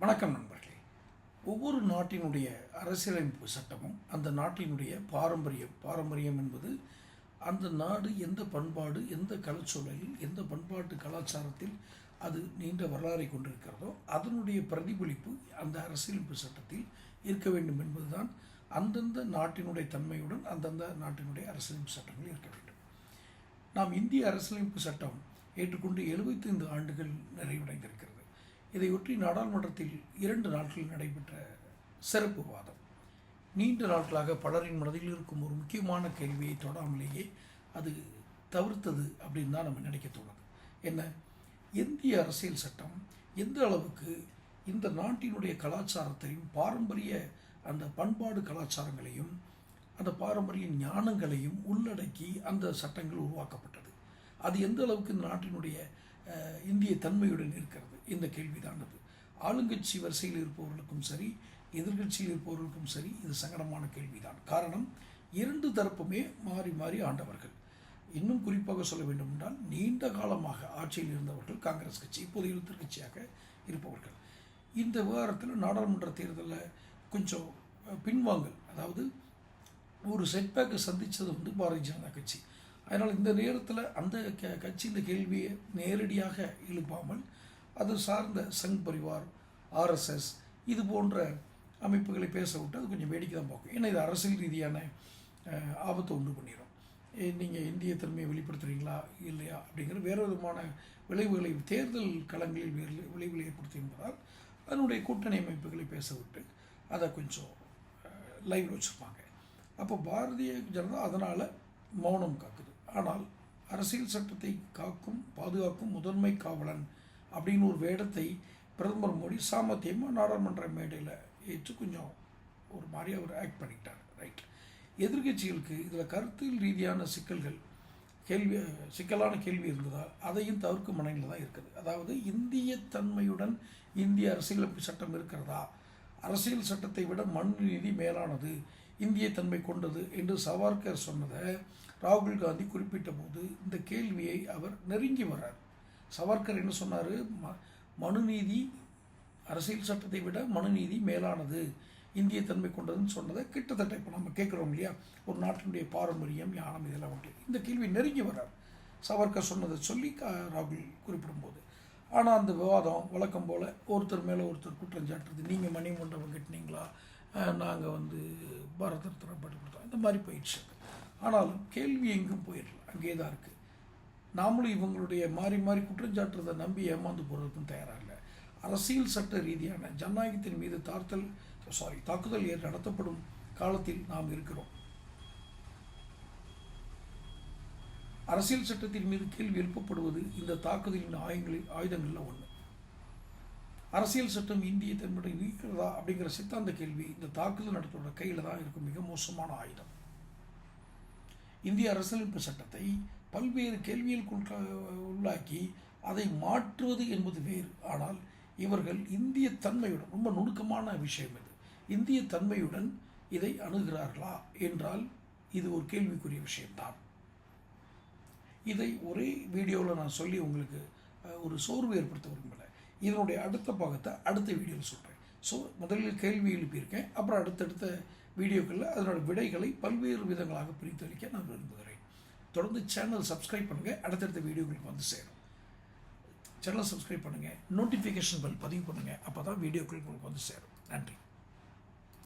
வணக்கம் நண்பர்களே. ஒவ்வொரு நாட்டினுடைய அரசியலமைப்பு சட்டமும் அந்த நாட்டினுடைய பாரம்பரியம் பாரம்பரியம் என்பது அந்த நாடு எந்த பண்பாடு எந்த கலச்சூழலில் எந்த பண்பாட்டு கலாச்சாரத்தில் அது நீண்ட வரலாறை கொண்டிருக்கிறதோ அதனுடைய பிரதிபலிப்பு அந்த அரசியலமைப்பு சட்டத்தில் இருக்க வேண்டும் என்பதுதான் அந்தந்த நாட்டினுடைய தன்மையுடன் அந்தந்த நாட்டினுடைய அரசியலமைப்பு சட்டங்கள் இருக்க வேண்டும். நாம் இந்திய அரசியலமைப்பு சட்டம் ஏற்றுக்கொண்டு 75 ஆண்டுகள் நிறைவடைந்திருக்கிறது. இதையொட்டி நாடாளுமன்றத்தில் இரண்டு நாட்கள் நடைபெற்ற சிறப்பு வாதம். நீண்ட நாட்களாக பலரின் மனதில் இருக்கும் ஒரு முக்கியமான கேள்வியை தொடாமலேயே அது தவிர்த்தது அப்படின்னு தான் நம்ம நினைக்க தோணுது. என்ன? இந்திய அரசியல் சட்டம் எந்த அளவுக்கு இந்த நாட்டினுடைய கலாச்சாரத்தையும் பாரம்பரிய அந்த பண்பாடு கலாச்சாரங்களையும் அந்த பாரம்பரிய ஞானங்களையும் உள்ளடக்கி அந்த சட்டங்கள் உருவாக்கப்பட்டது? அது எந்த அளவுக்கு இந்த நாட்டினுடைய இந்திய தன்மையுடன் இருக்கிறது? இந்த கேள்விதான் அது. ஆளுங்கட்சி வரிசையில் இருப்பவர்களுக்கும் சரி எதிர்க்கட்சியில் இருப்பவர்களுக்கும் சரி இது சங்கடமான கேள்விதான். காரணம் இரண்டு தரப்புமே மாறி மாறி ஆண்டவர்கள். இன்னும் குறிப்பாக சொல்ல வேண்டும் என்றால் நீண்ட காலமாக ஆட்சியில் இருந்தவர்கள் காங்கிரஸ் கட்சி இப்போது எதிர்க்கட்சியாக இருப்பவர்கள். இந்த விவகாரத்தில் நாடாளுமன்ற தேர்தலில் கொஞ்சம் பின்வாங்கல் அதாவது ஒரு செட்பேக்கை சந்தித்தது வந்து பாரதிய ஜனதா கட்சி. அதனால் இந்த நேரத்தில் அந்த க கட்சி இந்த கேள்வியை நேரடியாக எழுப்பாமல் அது சார்ந்த சங் பரிவார் ஆர்எஸ்எஸ் இது போன்ற அமைப்புகளை பேச விட்டு அது கொஞ்சம் வேடிக்கை தான் பார்க்கும். ஏன்னா இது அரசியல் ரீதியான ஆபத்தை உண்டு பண்ணிடும் நீங்கள் இந்திய தன்மையை வெளிப்படுத்துகிறீங்களா இல்லையா அப்படிங்கிற வேறு விதமான விளைவுகளை தேர்தல் களங்களில் வேறு விளைவுகளை ஏற்படுத்தி என்பதால் அதனுடைய கூட்டணி அமைப்புகளை பேச விட்டு அதை கொஞ்சம் லைவில் வச்சுருப்பாங்க. அப்போ பாரதிய ஜனதா அதனால் மௌனம் காக்குது. ஆனால் அரசியல் சட்டத்தை காக்கும் பாதுகாக்கும் முதன்மை காவலன் அப்படின்னு ஒரு வேடத்தை பிரதமர் மோடி சாமர்த்தியமாக நாடாளுமன்ற மேடையில் ஏற்று கொஞ்சம் ஒரு மாதிரி அவர் ஆக்ட் பண்ணிட்டார் ரைட் எதிர்க்கட்சிகளுக்கு இதில் கருத்தில் ரீதியான சிக்கல்கள் கேள்வி சிக்கலான கேள்வி இருந்ததால் அதையும் தவிர்க்கும் மனையில் தான் இருக்குது. அதாவது இந்திய தன்மையுடன் இந்திய அரசியலமைப்பு சட்டம் இருக்கிறதா? அரசியல் சட்டத்தை விட மண் நீதி மேலானது இந்திய தன்மை கொண்டது என்று சவார்கர் சொன்னதை ராகுல் காந்தி குறிப்பிட்ட போது இந்த கேள்வியை அவர் நெருங்கி வர்றார். சவார்கர் என்ன சொன்னார்? ம மனுநீதி அரசியல் சட்டத்தை விட மனுநீதி மேலானது. இந்திய தன்மை கொண்டதுன்னு சொன்னதை கிட்டத்தட்ட இப்போ நம்ம கேட்குறோம் இல்லையா? ஒரு நாட்டினுடைய பாரம்பரியம் ஞானம் இதெல்லாம் உண்டு. இந்த கேள்வி நெருங்கி வர்றார். சவர்கர் சொன்னதை சொல்லி கா ராகுல் குறிப்பிடும்போது. ஆனால் அந்த விவாதம் வழக்கம் போல் ஒருத்தர் மேலே ஒருத்தர் குற்றம் சாட்டுறது. நீங்கள் மணி மண்டபம் கட்டினீங்களா? நாங்கள் வந்து பாரத ரத்னா பாட்டு கொடுத்தோம். இந்த மாதிரி போயிடுச்சு. ஆனாலும் கேள்வி எங்கும் போயிடல அங்கே தான் இருக்குது நாமளும் இவங்களுடைய மாறி மாறி குற்றஞ்சாட்டுறதை நம்பி ஏமாந்து போகிறதுக்கும் தயாராக இல்லை அரசியல் சட்ட ரீதியான ஜனநாயகத்தின் மீது தாக்குதல் சாரி தாக்குதல் ஏற் நடத்தப்படும் காலத்தில் நாம் இருக்கிறோம். அரசியல் சட்டத்தின் மீது கேள்வி எழுப்பப்படுவது இந்த தாக்குதலின் ஆயுதங்களில் ஆயுதங்களில் ஒன்று அரசியல் சட்டம் இந்திய தன்மையுடன் இருக்கிறதா அப்படிங்கிற சித்தாந்த கேள்வி இந்த தாக்குதல் நடத்தோட கையில் தான் இருக்கும் மிக மோசமான ஆயுதம். இந்திய அரசியலமைப்பு சட்டத்தை பல்வேறு கேள்வியில் உள்ளாக்கி அதை மாற்றுவது என்பது வேறு. ஆனால் இவர்கள் இந்திய தன்மையுடன் ரொம்ப நுணுக்கமான விஷயம் இது. இந்திய தன்மையுடன் இதை அணுகிறார்களா என்றால் இது ஒரு கேள்விக்குரிய விஷயம்தான். இதை ஒரே வீடியோவில் நான் சொல்லி உங்களுக்கு ஒரு சோர்வு ஏற்படுத்த விரும்பல. இதனுடைய அடுத்த பாகத்தை அடுத்த வீடியோவில் சொல்கிறேன் ஸோ முதலில் கேள்வி எழுப்பியிருக்கேன் அப்புறம் அடுத்தடுத்த வீடியோக்களில் அதனோட விடைகளை பல்வேறு விதங்களாக பிரித்தளிக்க நான் விரும்புகிறேன். தொடர்ந்து சேனல் சப்ஸ்கிரைப் பண்ணுங்கள் அடுத்தடுத்த வீடியோக்களுக்கு வந்து சேரும். சேனல் சப்ஸ்கிரைப் பண்ணுங்கள் நோட்டிஃபிகேஷன் பெல் பதிவு பண்ணுங்கள் அப்போ தான் வீடியோக்கள் உங்களுக்கு வந்து சேரும். நன்றி.